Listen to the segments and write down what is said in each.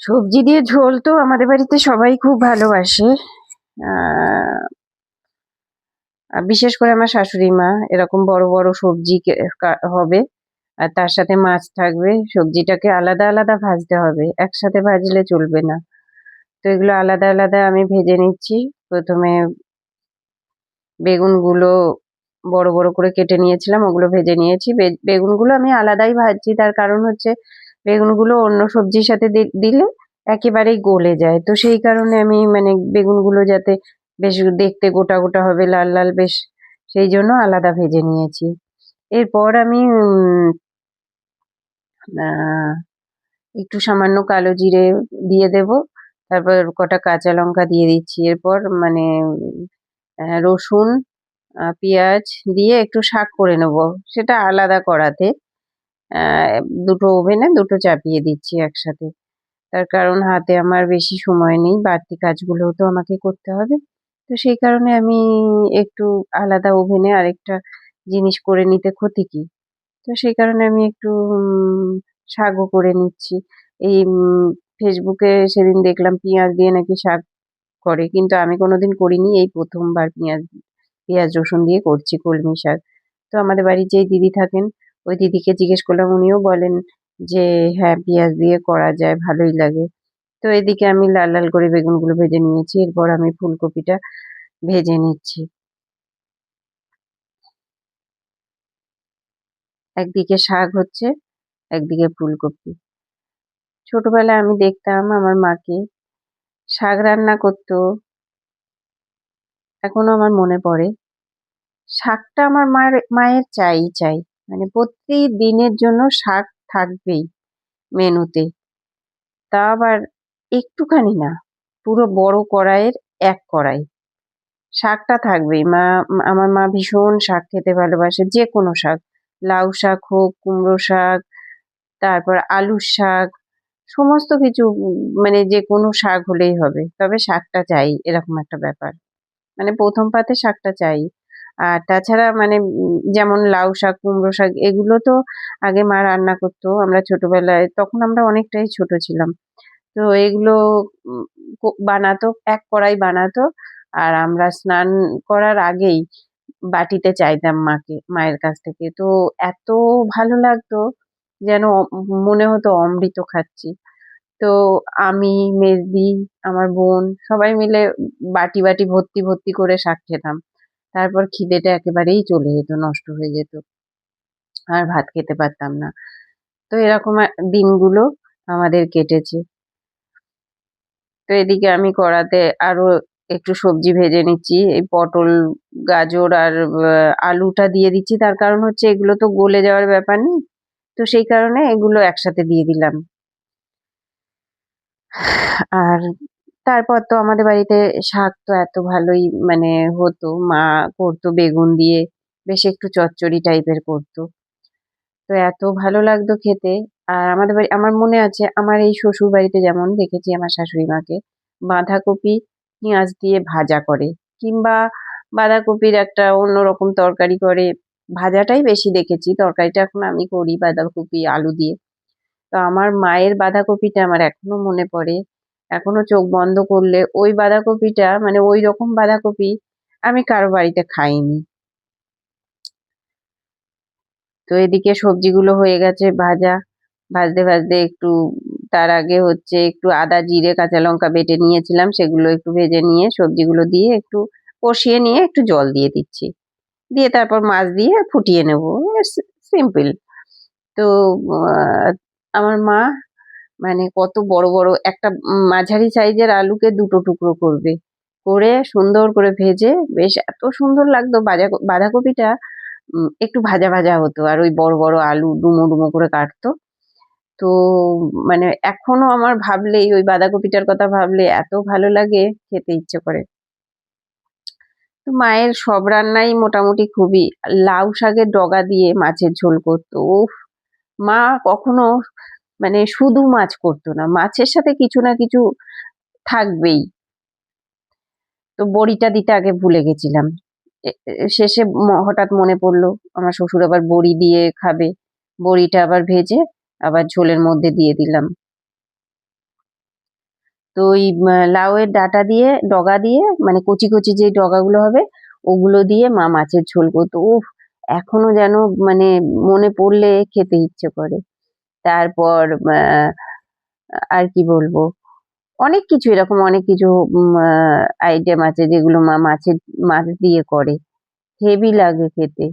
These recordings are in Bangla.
সবজি দিয়ে ঝোল তো আমাদের বাড়িতে সবাই খুব ভালোবাসে। বিশেষ করে আমার শাশুড়ি মা এরকম বড় বড় সবজি হবে। আর তার সাথে মাছ থাকবে, সবজিটাকে আলাদা আলাদা ভাজতে হবে। একসাথে ভাজলে চলবে না। তো এগুলো আলাদা আলাদা আমি ভেজে নিচ্ছি। প্রথমে বেগুনগুলো বড় বড় করে কেটে নিয়েছিলাম, ওগুলো ভেজে নিয়েছি। বেগুনগুলো আমি আলাদাই ভাজছি। তার কারণ হচ্ছে বেগুনগুলো অন্য সবজির সাথে দিলে একেবারেই গলে যায়। তো সেই কারণে আমি মানে বেগুনগুলো যাতে বেশ দেখতে গোটা গোটা হবে, লাল লাল বেশ, সেই জন্য আলাদা ভেজে নিয়েছি। এরপর আমি একটু সামান্য কালো জিরে দিয়ে দেব। তারপর কটা কাঁচা লঙ্কা দিয়ে দিচ্ছি। এরপর মানে রসুন পেঁয়াজ দিয়ে একটু শাক করে নেব। সেটা আলাদা করাতে। দুটো ওভেনে দুটো চাপিয়ে দিচ্ছি একসাথে। তার কারণ হাতে আমার বেশি সময় নেই, বাড়তি কাজগুলোও তো আমাকে করতে হবে। তো সেই কারণে আমি একটু আলাদা ওভেনে আরেকটা জিনিস করে নিতে ক্ষতি কি? তো সেই কারণে আমি একটু শাকও করে নিচ্ছি। এই ফেসবুকে সেদিন দেখলাম পেঁয়াজ দিয়ে নাকি শাক করে, কিন্তু আমি কোনোদিন করিনি। এই প্রথমবার পেঁয়াজ পেঁয়াজ রসুন দিয়ে করছি কলমি শাক। তো আমাদের বাড়ির যেই দিদি থাকেন ওই দিদিকে জিজ্ঞেস করলাম, উনিও বলেন যে হ্যাঁ পেঁয়াজ দিয়ে করা যায়, ভালোই লাগে। তো এদিকে আমি লাল লাল করে বেগুনগুলো ভেজে নিয়েছি, এরপর আমি ফুলকপিটা ভেজে নিচ্ছি। একদিকে শাক হচ্ছে, একদিকে ফুলকপি। ছোটবেলায় আমি দেখতাম আমার মাকে শাক রান্না করতো, এখনও আমার মনে পড়ে। শাকটা আমার মায়ের মায়ের চাই চাই। মানে প্রতি দিনের জন্য শাক থাকবেই মেনুতে। তা আবার একটুখানি না, পুরো বড় কড়াইয়ের এক কড়াই। শাকটা থাকবেই। মা, আমার মা ভীষণ শাক খেতে ভালোবাসে যে কোনো শাক। লাউ শাক হোক, কুমড়ো শাক, তারপর আলুর শাক, সমস্ত কিছু মানে যে কোনো শাক হলেই হবে। তবে শাকটা চাই, এরকম একটা ব্যাপার। মানে প্রথম পাতে শাকটা চাই। আর তাছাড়া মানে যেমন লাউ শাক, কুমড়ো শাক, এগুলো তো আগে মা রান্না করতো আমরা ছোটবেলায়। তখন আমরা অনেকটাই ছোট ছিলাম। তো এগুলো বানাতো, এক কড়াই বানাতো আর আমরা স্নান করার আগেই বাটিতে চাইতাম মাকে, মায়ের কাছ থেকে। তো এত ভালো লাগতো যেন মনে হতো অমৃত খাচ্ছি। তো আমি, মেজদি, আমার বোন সবাই মিলে বাটি বাটি ভর্তি ভর্তি করে শাক খেতাম। তারপর খিদেটা একেবারেই চলে যেত, নষ্ট হয়ে যেত। আর ভাত খেতে পারতাম না। তো এরকম দিনগুলো আমাদের কেটেছে। তো এদিকে আমি কড়াতে আরও একটু সবজি ভেজে নিচ্ছি। এই পটল, গাজর আর আলুটা দিয়ে দিচ্ছি। তার কারণ হচ্ছে এগুলো তো গলে যাওয়ার ব্যাপার নেই। তো সেই কারণে এগুলো একসাথে দিয়ে দিলাম। আর তারপর তো আমাদের বাড়িতে শাক তো এত ভালোই মানে হতো। মা করতো বেগুন দিয়ে, বেশ একটু চচ্চড়ি টাইপের করতো। তো এত ভালো লাগতো খেতে। আর আমাদের বাড়ি, আমার মনে আছে, আমার এই শ্বশুর বাড়িতে যেমন দেখেছি আমার শাশুড়ি মাকে, বাঁধাকপি, পেঁয়াজ দিয়ে ভাজা করে, কিংবা বাঁধাকপির একটা অন্যরকম তরকারি করে, ভাজাটাই বেশি দেখেছি। তরকারিটা এখন আমি করি বাঁধাকপি, আলু দিয়ে। তো আমার মায়ের বাঁধাকপিটা আমার এখনও মনে পড়ে। এখনও চোখ বন্ধ করলে ওই বাঁধাকপিটা মানে ওই রকম বাঁধাকপি আমি কারও বাড়িতে খাইনি। তো এদিকে সবজিগুলো হয়ে গেছে ভাজা। ভাজতে ভাজতে একটু, তার আগে হচ্ছে একটু আদা, জিরে, কাঁচা লঙ্কা বেটে নিয়েছিলাম, সেগুলো একটু ভেজে নিয়ে সবজিগুলো দিয়ে একটু কষিয়ে নিয়ে একটু জল দিয়ে দিচ্ছি। দিয়ে তারপর মাছ দিয়ে ফুটিয়ে নেব। সিম্পল তো আমার মা মানে কত বড় বড় একটা মাঝারি সাইজের আলুকে দুটো টুকরো করবে। করে সুন্দর করে ভেজে বেশ এত সুন্দর লাগতো বাজা বাঁধাকপিটা একটু ভাজা ভাজা হতো আর ওই বড় বড় আলু ডুমো ডুমো করে কাটতো। তো মানে এখনও আমার ভাবলেই, ওই বাঁধাকপিটার কথা ভাবলে এত ভালো লাগে, খেতে ইচ্ছে করে। তো মায়ের সব রান্নাই মোটামুটি খুবই লাউ শাকের ডগা দিয়ে মাছের ঝোল করতো। উফ, মা কখনো মানে শুধু মাছ করতো না, মাছের সাথে কিছু না কিছু থাকবেই। তো বড়িটা দিতে আগে ভুলে গেছিলাম। শেষে হঠাৎ মনে পড়ল, আমার শ্বশুর আবার বড়ি দিয়ে খাবে। বড়িটা আবার ভেজে আবার ঝোলের মধ্যে দিয়ে দিলাম। তো ওই লাউয়ের ডাঁটা দিয়ে, ডগা দিয়ে মানে কচি কচি যে ডগাগুলো হবে, ওগুলো দিয়ে মা মাছের ঝোল করতো। উফ, এখনও যেন মানে মনে পড়লে খেতে ইচ্ছে করে। তারপর আর কি বলব? অনেক কিছু, এরকম অনেক কিছু আইটেম আছে যেগুলো মা মাছের, মাছ দিয়ে করে। হেভি লাগে খেতে।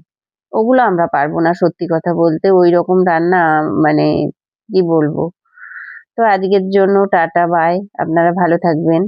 ওগুলো আমরা পারব না, সত্যি কথা বলতে। ওই রকম রান্না মানে কি বলব? তো আজকের জন্য টাটা বাই আপনারা ভালো থাকবেন।